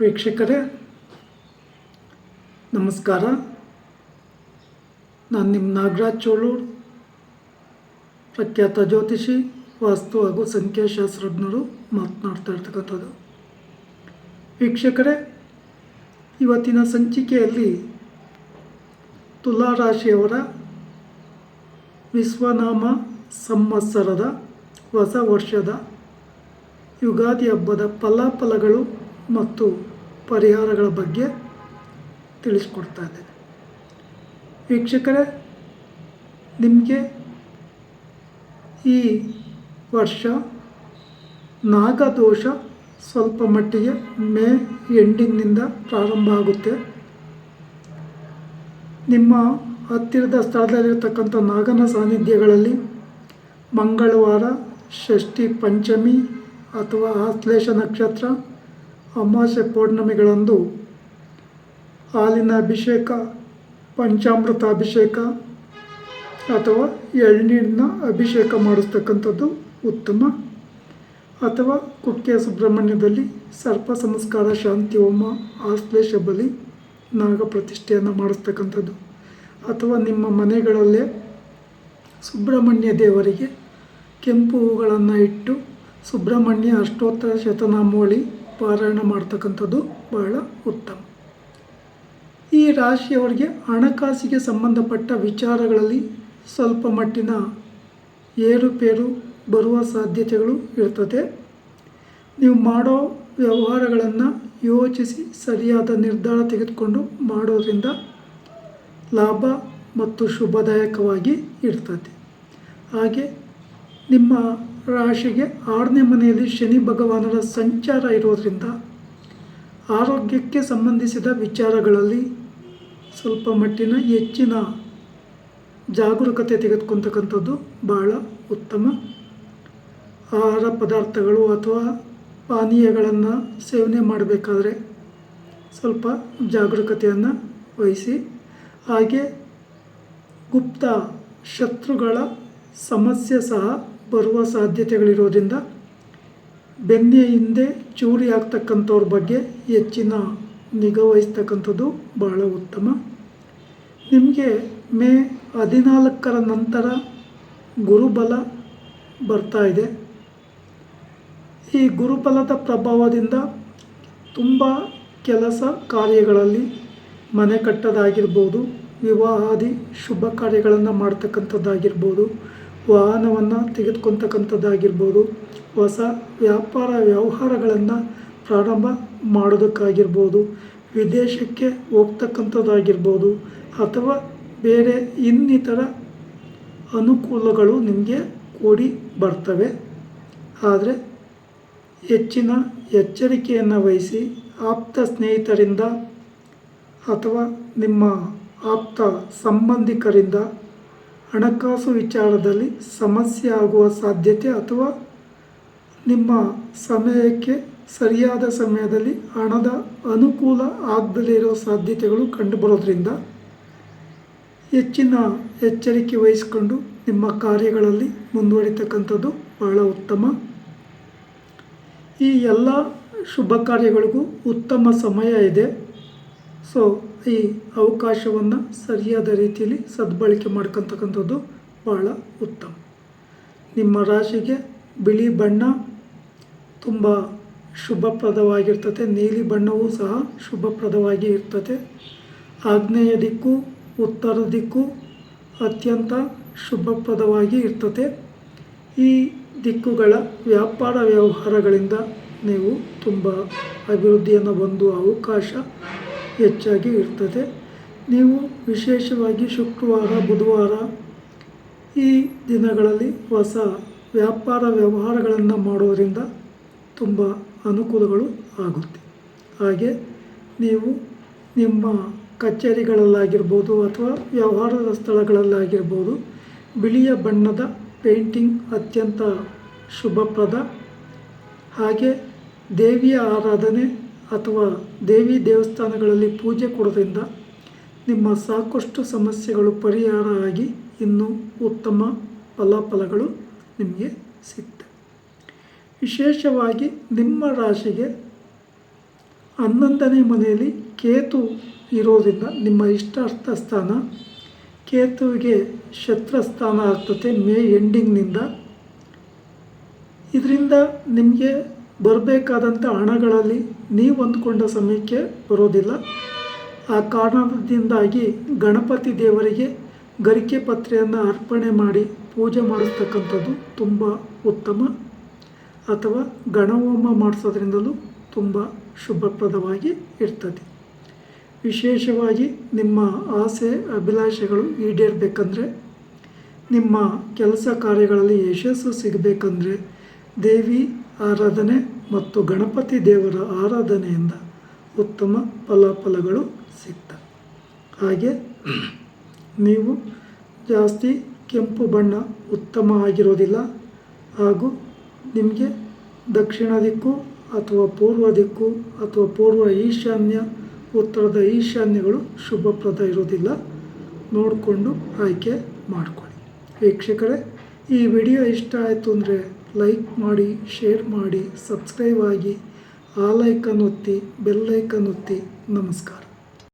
ವೀಕ್ಷಕರೇ, ನಮಸ್ಕಾರ. ನಾನು ನಿಮ್ಮ ನಾಗರಾಜ್ ಚೋಳೂರು, ಪ್ರಖ್ಯಾತ ಜ್ಯೋತಿಷಿ, ವಾಸ್ತು ಹಾಗೂ ಸಂಖ್ಯಾಶಾಸ್ತ್ರಜ್ಞರು ಮಾತನಾಡ್ತಾ ಇರ್ತಕ್ಕಂಥದ್ದು. ವೀಕ್ಷಕರೇ, ಇವತ್ತಿನ ಸಂಚಿಕೆಯಲ್ಲಿ ತುಲಾ ರಾಶಿಯವರ ವಿಶ್ವನಾಮ ಸಂವತ್ಸರದ ಹೊಸ ವರ್ಷದ ಯುಗಾದಿ ಹಬ್ಬದ ಫಲಾಫಲಗಳು ಮತ್ತು ಪರಿಹಾರಗಳ ಬಗ್ಗೆ ತಿಳಿಸ್ಕೊಡ್ತಾ ಇದ್ದೇನೆ. ವೀಕ್ಷಕರೇ, ನಿಮಗೆ ಈ ವರ್ಷ ನಾಗದೋಷ ಸ್ವಲ್ಪ ಮಟ್ಟಿಗೆ ಮೇ ಎಂಡಿಂಗ್ನಿಂದ ಪ್ರಾರಂಭ ಆಗುತ್ತೆ. ನಿಮ್ಮ ಹತ್ತಿರದ ಸ್ಥಳದಲ್ಲಿರ್ತಕ್ಕಂಥ ನಾಗನ ಸಾನ್ನಿಧ್ಯಗಳಲ್ಲಿ ಮಂಗಳವಾರ, ಷಷ್ಠಿ ಪಂಚಮಿ ಅಥವಾ ಆಶ್ಲೇಷ ನಕ್ಷತ್ರ ಅಮಾವಾಸ್ಯೆ ಪೌರ್ಣಮಿಗಳಂದು ಹಾಲಿನ ಅಭಿಷೇಕ, ಪಂಚಾಮೃತ ಅಭಿಷೇಕ ಅಥವಾ ಎಳ್ನೀರಿನ ಅಭಿಷೇಕ ಮಾಡಿಸ್ತಕ್ಕಂಥದ್ದು ಉತ್ತಮ. ಅಥವಾ ಕುಕ್ಕೆ ಸುಬ್ರಹ್ಮಣ್ಯದಲ್ಲಿ ಸರ್ಪ ಸಂಸ್ಕಾರ, ಶಾಂತಿ, ಹೋಮ, ಆಶ್ಲೇಷ, ಬಲಿ, ನಾಗ ಪ್ರತಿಷ್ಠೆಯನ್ನು ಮಾಡಿಸ್ತಕ್ಕಂಥದ್ದು. ಅಥವಾ ನಿಮ್ಮ ಮನೆಗಳಲ್ಲೇ ಸುಬ್ರಹ್ಮಣ್ಯ ದೇವರಿಗೆ ಕೆಂಪು ಹೂಗಳನ್ನು ಇಟ್ಟು ಸುಬ್ರಹ್ಮಣ್ಯ ಅಷ್ಟೋತ್ತರ ಶತನಾಮಾವಳಿ ಪಾರಾಯಣ ಮಾಡ್ತಕ್ಕಂಥದ್ದು ಬಹಳ ಉತ್ತಮ. ಈ ರಾಶಿಯವರಿಗೆ ಹಣಕಾಸಿಗೆ ಸಂಬಂಧಪಟ್ಟ ವಿಚಾರಗಳಲ್ಲಿ ಸ್ವಲ್ಪ ಮಟ್ಟಿನ ಏರುಪೇರು ಬರುವ ಸಾಧ್ಯತೆಗಳು ಇರ್ತದೆ. ನೀವು ಮಾಡೋ ವ್ಯವಹಾರಗಳನ್ನು ಯೋಚಿಸಿ ಸರಿಯಾದ ನಿರ್ಧಾರ ತೆಗೆದುಕೊಂಡು ಮಾಡೋದ್ರಿಂದ ಲಾಭ ಮತ್ತು ಶುಭದಾಯಕವಾಗಿ ಇರ್ತದೆ. ಹಾಗೆ ನಿಮ್ಮ ರಾಶಿಗೆ ಆರನೇ ಮನೆಯಲ್ಲಿ ಶನಿ ಭಗವಾನರ ಸಂಚಾರ ಇರೋದರಿಂದ ಆರೋಗ್ಯಕ್ಕೆ ಸಂಬಂಧಿಸಿದ ವಿಚಾರಗಳಲ್ಲಿ ಸ್ವಲ್ಪ ಮಟ್ಟಿನ ಹೆಚ್ಚಿನ ಜಾಗರೂಕತೆ ತೆಗೆದುಕೊತಕ್ಕಂಥದ್ದು ಬಹಳ ಉತ್ತಮ. ಆಹಾರ ಪದಾರ್ಥಗಳು ಅಥವಾ ಪಾನೀಯಗಳನ್ನು ಸೇವನೆ ಮಾಡಬೇಕಾದ್ರೆ ಸ್ವಲ್ಪ ಜಾಗರೂಕತೆಯನ್ನು ವಹಿಸಿ. ಹಾಗೆ ಗುಪ್ತ ಶತ್ರುಗಳ ಸಮಸ್ಯೆ ಸಹ ಬರುವ ಸಾಧ್ಯತೆಗಳಿರೋದ್ರಿಂದ ಬೆನ್ನೆ ಹಿಂದೆ ಚೂರಿ ಆಗ್ತಕ್ಕಂಥವ್ರ ಬಗ್ಗೆ ಹೆಚ್ಚಿನ ನಿಗಾ ವಹಿಸ್ತಕ್ಕಂಥದ್ದು ಬಹಳ ಉತ್ತಮ. ನಿಮಗೆ ಮೇ ಹದಿನಾಲ್ಕರ ನಂತರ ಗುರುಬಲ ಬರ್ತಾ ಇದೆ. ಈ ಗುರುಬಲದ ಪ್ರಭಾವದಿಂದ ತುಂಬ ಕೆಲಸ ಕಾರ್ಯಗಳಲ್ಲಿ ಮನೆ ಕಟ್ಟೋದಾಗಿರ್ಬೋದು, ವಿವಾಹಾದಿ ಶುಭ ಕಾರ್ಯಗಳನ್ನು ಮಾಡ್ತಕ್ಕಂಥದ್ದಾಗಿರ್ಬೋದು ವಾಹನವನ್ನು ತೆಗೆದುಕೊತಕ್ಕಂಥದ್ದಾಗಿರ್ಬೋದು. ಹೊಸ ವ್ಯಾಪಾರ ವ್ಯವಹಾರಗಳನ್ನು ಪ್ರಾರಂಭ ಮಾಡೋದಕ್ಕಾಗಿರ್ಬೋದು. ವಿದೇಶಕ್ಕೆ ಹೋಗ್ತಕ್ಕಂಥದ್ದಾಗಿರ್ಬೋದು ಅಥವಾ ಬೇರೆ ಇನ್ನಿತರ ಅನುಕೂಲಗಳು ನಿಮಗೆ ಕೂಡಿ ಬರ್ತವೆ. ಆದರೆ ಹೆಚ್ಚಿನ ಎಚ್ಚರಿಕೆಯನ್ನು ವಹಿಸಿ ಆಪ್ತ ಸ್ನೇಹಿತರಿಂದ ಅಥವಾ ನಿಮ್ಮ ಆಪ್ತ ಸಂಬಂಧಿಕರಿಂದ ಹಣಕಾಸು ವಿಚಾರದಲ್ಲಿ ಸಮಸ್ಯೆ ಆಗುವ ಸಾಧ್ಯತೆ ಅಥವಾ ನಿಮ್ಮ ಸಮಯಕ್ಕೆ ಸರಿಯಾದ ಸಮಯದಲ್ಲಿ ಹಣದ ಅನುಕೂಲ ಆಗದಲೇ ಇರೋ ಸಾಧ್ಯತೆಗಳು ಕಂಡುಬರೋದ್ರಿಂದ ಹೆಚ್ಚಿನ ಎಚ್ಚರಿಕೆ ವಹಿಸಿಕೊಂಡು ನಿಮ್ಮ ಕಾರ್ಯಗಳಲ್ಲಿ ಮುಂದುವರಿತಕ್ಕಂಥದ್ದು ಬಹಳ ಉತ್ತಮ. ಈ ಎಲ್ಲ ಶುಭ ಕಾರ್ಯಗಳಿಗೂ ಉತ್ತಮ ಸಮಯ ಇದೆ. ಸೊ ಈ ಅವಕಾಶವನ್ನು ಸರಿಯಾದ ರೀತಿಯಲ್ಲಿ ಸದ್ಬಳಕೆ ಮಾಡ್ಕೊತಕ್ಕಂಥದ್ದು ಭಾಳ ಉತ್ತಮ. ನಿಮ್ಮ ರಾಶಿಗೆ ಬಿಳಿ ಬಣ್ಣ ತುಂಬ ಶುಭಪ್ರದವಾಗಿರ್ತದೆ. ನೀಲಿ ಬಣ್ಣವೂ ಸಹ ಶುಭಪ್ರದವಾಗಿ ಇರ್ತದೆ. ಆಗ್ನೇಯ ದಿಕ್ಕು, ಉತ್ತರ ದಿಕ್ಕು ಅತ್ಯಂತ ಶುಭಪ್ರದವಾಗಿ ಇರ್ತದೆ. ಈ ದಿಕ್ಕುಗಳ ವ್ಯಾಪಾರ ವ್ಯವಹಾರಗಳಿಂದ ನೀವು ತುಂಬ ಅಭಿವೃದ್ಧಿಯನ್ನು ಹೊಂದುವ ಅವಕಾಶ ಹೆಚ್ಚಾಗಿ ಇರ್ತದೆ. ನೀವು ವಿಶೇಷವಾಗಿ ಶುಕ್ರವಾರ, ಬುಧವಾರ ಈ ದಿನಗಳಲ್ಲಿ ಹೊಸ ವ್ಯಾಪಾರ ವ್ಯವಹಾರಗಳನ್ನು ಮಾಡೋದರಿಂದ ತುಂಬ ಅನುಕೂಲಗಳು ಆಗುತ್ತೆ. ಹಾಗೆ ನೀವು ನಿಮ್ಮ ಕಚೇರಿಗಳಲ್ಲಾಗಿರ್ಬೋದು ಅಥವಾ ವ್ಯವಹಾರದ ಸ್ಥಳಗಳಲ್ಲಾಗಿರ್ಬೋದು, ಬಿಳಿಯ ಬಣ್ಣದ ಪೇಂಟಿಂಗ್ ಅತ್ಯಂತ ಶುಭಪ್ರದ ಹಾಗೆ ದೇವಿಯ ಆರಾಧನೆ ಅಥವಾ ದೇವಿ ದೇವಸ್ಥಾನಗಳಲ್ಲಿ ಪೂಜೆ ಕೊಡೋದ್ರಿಂದ ನಿಮ್ಮ ಸಾಕಷ್ಟು ಸಮಸ್ಯೆಗಳು ಪರಿಹಾರ ಆಗಿ ಇನ್ನೂ ಉತ್ತಮ ಫಲಾಫಲಗಳು ನಿಮಗೆ ಸಿಗ್ತವೆ. ವಿಶೇಷವಾಗಿ ನಿಮ್ಮ ರಾಶಿಗೆ ಹನ್ನೊಂದನೇ ಮನೆಯಲ್ಲಿ ಕೇತು ಇರೋದ್ರಿಂದ ನಿಮ್ಮ ಇಷ್ಟಾರ್ಥ ಸ್ಥಾನ ಕೇತುವಿಗೆ ಶತ್ರಸ್ಥಾನ ಆಗ್ತದೆ ಮೇ ಎಂಡಿಂಗ್ನಿಂದ. ಇದರಿಂದ ನಿಮಗೆ ಬರಬೇಕಾದಂಥ ಹಣಗಳಲ್ಲಿ ನೀವು ಅಂದ್ಕೊಂಡ ಸಮಯಕ್ಕೆ ಬರೋದಿಲ್ಲ. ಆ ಕಾರಣದಿಂದಾಗಿ ಗಣಪತಿ ದೇವರಿಗೆ ಗರಿಕೆ ಪತ್ರೆಯನ್ನು ಅರ್ಪಣೆ ಮಾಡಿ ಪೂಜೆ ಮಾಡಿಸ್ತಕ್ಕಂಥದ್ದು ತುಂಬ ಉತ್ತಮ ಅಥವಾ ಗಣಹೋಮ ಮಾಡಿಸೋದ್ರಿಂದಲೂ ತುಂಬ ಶುಭಪ್ರದವಾಗಿ ಇರ್ತದೆ. ವಿಶೇಷವಾಗಿ ನಿಮ್ಮ ಆಸೆ, ಅಭಿಲಾಷೆಗಳು ಈಡೇರಬೇಕಂದ್ರೆ, ನಿಮ್ಮ ಕೆಲಸ ಕಾರ್ಯಗಳಲ್ಲಿ ಯಶಸ್ಸು ಸಿಗಬೇಕಂದ್ರೆ ದೇವಿ ಆರಾಧನೆ ಮತ್ತು ಗಣಪತಿ ದೇವರ ಆರಾಧನೆಯಿಂದ ಉತ್ತಮ ಫಲಾಫಲಗಳು ಸಿಗ್ತವೆ ಹಾಗೆ ನೀವು ಜಾಸ್ತಿ ಕೆಂಪು ಬಣ್ಣ ಉತ್ತಮ ಆಗಿರೋದಿಲ್ಲ ಹಾಗೂ ನಿಮಗೆ ದಕ್ಷಿಣ ದಿಕ್ಕು ಅಥವಾ ಪೂರ್ವ ದಿಕ್ಕು ಅಥವಾ ಪೂರ್ವ ಈಶಾನ್ಯ, ಉತ್ತರದ ಈಶಾನ್ಯಗಳು ಶುಭಪ್ರದ ಇರೋದಿಲ್ಲ. ನೋಡಿಕೊಂಡು ಆಯ್ಕೆ ಮಾಡಿಕೊಳ್ಳಿ. ವೀಕ್ಷಕರೇ, ಈ ವಿಡಿಯೋ ಇಷ್ಟ ಆಯಿತು ಅಂದರೆ ಲೈಕ್ ಮಾಡಿ ಶೇರ್ ಮಾಡಿ ಸಬ್ಸ್ಕ್ರೈಬ್ ಆಗಿ ಆ ಲೈಕನ್ ಒತ್ತಿ ಬೆಲ್ ಐಕನ್ ಒತ್ತಿ. ನಮಸ್ಕಾರ.